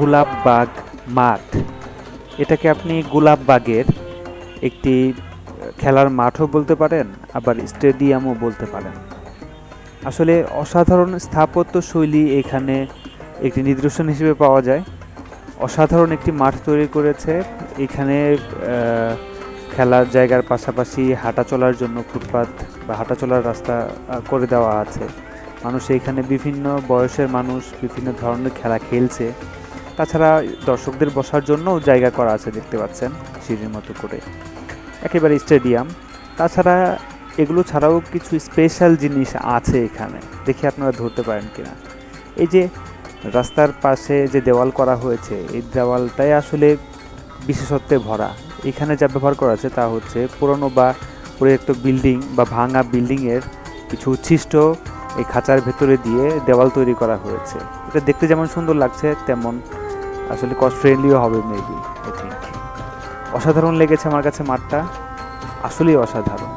গোলাপবাগ মাঠ। এটাকে আপনি গোলাপবাগের একটি খেলার মাঠও বলতে পারেন, আবার স্টেডিয়ামও বলতে পারেন। আসলে অসাধারণ স্থাপত্য শৈলী এখানে একটি নিদর্শন হিসেবে পাওয়া যায়। অসাধারণ একটি মাঠ তৈরি করেছে। এখানে খেলার জায়গার পাশাপাশি হাঁটা চলার জন্য ফুটপাত বা হাঁটা চলার রাস্তা করে দেওয়া আছে। মানুষ এখানে বিভিন্ন বয়সের মানুষ বিভিন্ন ধরনের খেলা খেলছে। তাছাড়া দর্শকদের বসার জন্যও জায়গা করা আছে, দেখতে পাচ্ছেন, সিঁড়ির মতো করে। একেবারে স্টেডিয়াম। তাছাড়া এগুলো ছাড়াও কিছু স্পেশাল জিনিস আছে এখানে, দেখে আপনারা ধরতে পারেন কিনা। এই যে রাস্তার পাশে যে দেওয়াল করা হয়েছে, এই দেওয়ালটাই আসলে বিশেষত্বে ভরা। এখানে যা ব্যবহার করা আছে তা হচ্ছে পুরনো বা প্রজেক্ট বিল্ডিং বা ভাঙা বিল্ডিংয়ের কিছু উচ্ছিষ্ট এই খাঁচার ভেতরে দিয়ে দেওয়াল তৈরি করা হয়েছে। এটা দেখতে যেমন সুন্দর লাগছে, তেমন আসলে কস্ট ফ্রেন্ডলিও হবে মেবি আই থিঙ্ক অসাধারণ লেগেছে আমার কাছে মাঠটা। আসলেই অসাধারণ।